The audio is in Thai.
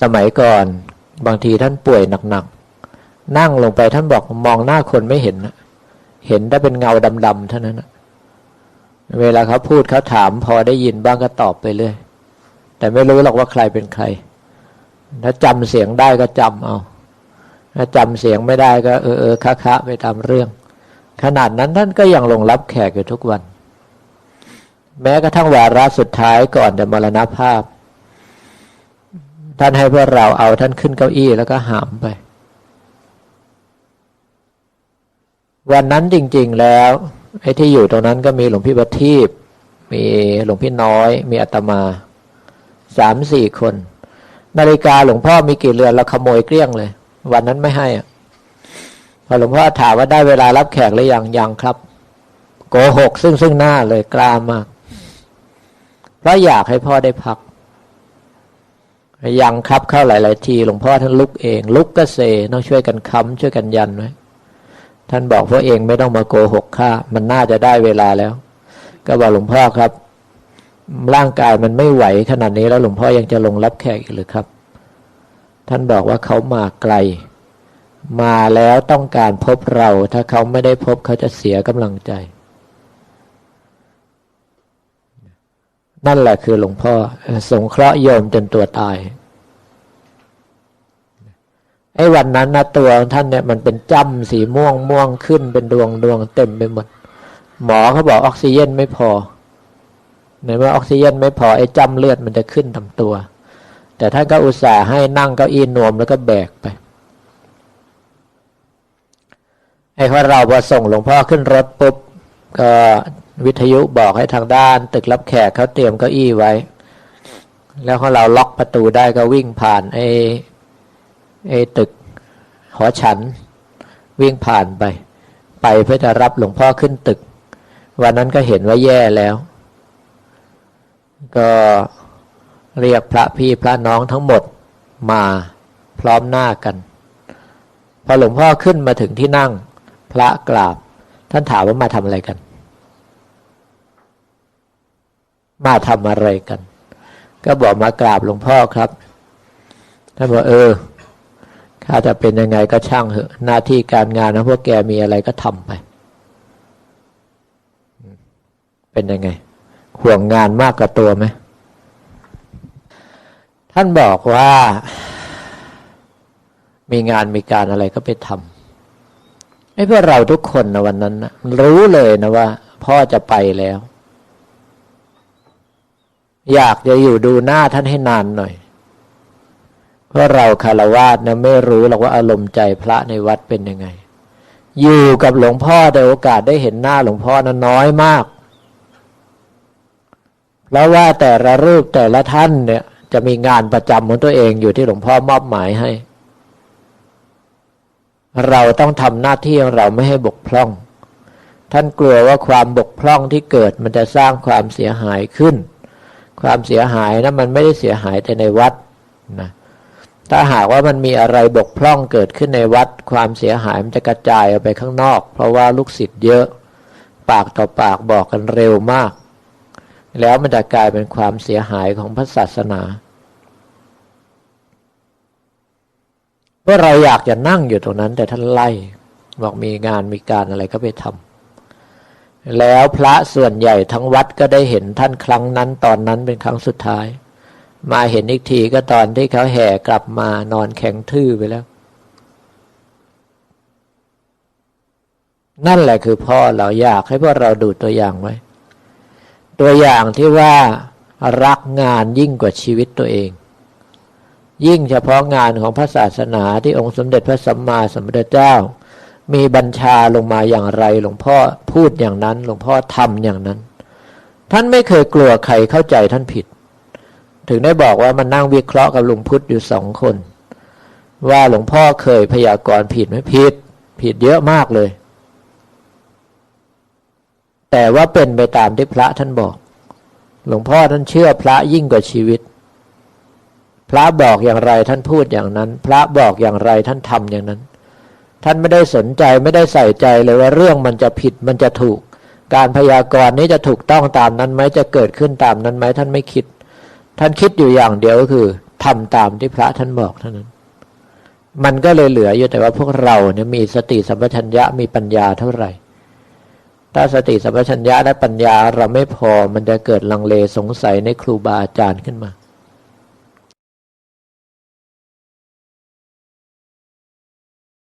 สมัยก่อนบางทีท่านป่วยหนักๆ นั่งลงไปท่านบอกมองหน้าคนไม่เห็นนะเห็นได้เป็นเงาดำๆเท่านั้นเวลาเขาพูดเขาถามพอได้ยินบ้างก็ตอบไปเรื่อยแต่ไม่รู้หรอกว่าใครเป็นใคร ถ้าจำเสียงได้ก็จำเอา ถ้าจำเสียงไม่ได้ก็เออเออคะคะไปตามเรื่อง ขนาดนั้นท่านก็ยังลงรับแขกอยู่ทุกวัน แม้กระทั่งวาระสุดท้ายก่อนจะมรณภาพ ท่านให้พวกเราเอาท่านขึ้นเก้าอี้แล้วก็หามไป วันนั้นจริง ๆแล้วไอ้ที่อยู่ตรงนั้นก็มีหลวงพี่ประทีปมีหลวงพี่น้อย มีอาตมาสามสี่คน นาฬิกาหลวงพ่อมีกี่เรือนเราขโมยเกลี้ยงเลย วันนั้นไม่ให้อะพอหลวงพ่อถามว่าได้เวลารับแขกหรือยังยังครับ โกหกซึ่งซึ่งหน้าเลยกล้ามากเพราะอยากให้พ่อได้พัก ยังครับเข้าหลาย ๆ ทีหลวงพ่อท่านลุกเอง ลุกก็เซต้องช่วยกันค้ำช่วยกันยันไว้ท่านบอกพวกเองไม่ต้องมาโกหกข้ามันน่าจะได้เวลาแล้ว ก็บอกหลวงพ่อครับ ร่างกายมันไม่ไหวขนาดนี้แล้วหลวงพ่อยังจะลงรับแขกอีกหรือครับ ท่านบอกว่าเขามาไกล มาแล้วต้องการพบเรา ถ้าเขาไม่ได้พบเขาจะเสียกำลังใจ นั่นแหละคือหลวงพ่อสงเคราะห์โยมจนตัวตาย ไอ้วันนั้นนะตัวท่านเนี่ยมันเป็นจ้ำสีม่วงม่วงขึ้นเป็นดวงดวงเต็มไปหมด หมอเขาบอกออกซิเจนไม่พอในเมื่อออกซิเจนไม่พอไอ้จ้ำเลือดมันจะขึ้นทำตัว แต่ท่านก็อุตส่าห์ให้นั่งเก้าอี้นวมแล้วก็แบกไป ไอ้พอเราพอส่งหลวงพ่อขึ้นรถปุ๊บก็วิทยุบอกให้ทางด้าน ตึกรับแขกเขาเตรียมเก้าอี้ไว้ แล้วขอเราล็อกประตูได้ก็วิ่งผ่านไอ้ ไอ้ตึก หอฉัน วิ่งผ่านไป ไปเพื่อจะรับหลวงพ่อขึ้นตึก วันนั้นก็เห็นว่าแย่แล้ว ก็เรียกพระพี่พระน้องทั้งหมดมาพร้อมหน้ากัน พอหลวงพ่อขึ้นมาถึงที่นั่ง พระกราบ ท่านถามว่ามาทำอะไรกัน มาทำอะไรกัน ก็บอกมากราบหลวงพ่อครับ ท่านบอกเออ ถ้าจะเป็นยังไงก็ช่างเหอะ หน้าที่การงานนะพวกแกมีอะไรก็ทำไป เป็นยังไง ห่วงงานมากกว่าตัวไหม ท่านบอกว่า มีงานมีการอะไรก็ไปทำไอ้พวกเราทุกคนนะวันนั้นนะรู้เลยนะว่า พ่อจะไปแล้ว อยากจะอยู่ดูหน้าท่านให้นานหน่อย เพราะเราคารวาสนะไม่รู้หรอกว่าอารมณ์ใจพระในวัดเป็นยังไง อยู่กับหลวงพ่อแต่โอกาสได้เห็นหน้าหลวงพ่อนั้นน้อยมาก เพราะว่าแต่ละรูปแต่ละท่านเนี่ย จะมีงานประจำของตัวเองอยู่ที่หลวงพ่อมอบหมายให้ เราต้องทำหน้าที่ของเราไม่ให้บกพร่อง ท่านกลัวว่าความบกพร่องที่เกิดมันจะสร้างความเสียหายขึ้น ความเสียหายนะมันไม่ได้เสียหายแต่ในวัดนะ ถ้าหากว่ามันมีอะไรบกพร่องเกิดขึ้นในวัดความเสียหายมันจะกระจายออกไปข้างนอก เพราะว่าลูกศิษย์เยอะ ปากต่อปากบอกกันเร็วมาก แล้วมันจะกลายเป็นความเสียหายของพระศาสนาเพราะเราอยากจะนั่งอยู่ตรงนั้น แต่ท่านไล่บอกมีงานมีการอะไรก็ไปทำแล้วพระส่วนใหญ่ทั้งวัดก็ได้เห็นท่านครั้งนั้นตอนนั้นเป็นครั้งสุดท้าย มาเห็นอีกทีก็ตอนที่เขาแห่กลับมานอนแข็งทื่อไปแล้ว นั่นแหละคือพ่อเราอยากให้พวกเราดูตัวอย่างไว้ ตัวอย่างที่ว่ารักงานยิ่งกว่าชีวิตตัวเอง ยิ่งเฉพาะงานของพระศาสนาที่องค์สมเด็จพระสัมมาสัมพุทธเจ้า มีบัญชาลงมาอย่างไรหลวงพ่อพูดอย่างนั้นหลวงพ่อทำอย่างนั้น ท่านไม่เคยกลัวใครเข้าใจท่านผิด ถึงได้บอกว่ามันนั่งวิเคราะห์กับหลวงพุทธอยู่สองคน ว่าหลวงพ่อเคยพยากรณ์ผิดไหมผิด ผิดเยอะมากเลย แต่ว่าเป็นไปตามที่พระท่านบอก หลวงพ่อท่านเชื่อพระยิ่งกว่าชีวิต พระบอกอย่างไรท่านพูดอย่างนั้น พระบอกอย่างไรท่านทำอย่างนั้น ท่านไม่ได้สนใจไม่ได้ใส่ใจเลยว่าเรื่องมันจะผิดมันจะถูก การพยากรณ์นี้จะถูกต้องตามนั้นไหมจะเกิดขึ้นตามนั้นไหมท่านไม่คิด ท่านคิดอยู่อย่างเดียวก็คือทำตามที่พระท่านบอกเท่านั้น มันก็เลยเหลืออยู่แต่ว่าพวกเราเนี่ยมีสติสัมปชัญญะมีปัญญาเท่าไหร่ ถ้าสติสัมปชัญญะและปัญญาเราไม่พอมันจะเกิดลังเลสงสัยในครูบาอาจารย์ขึ้นมา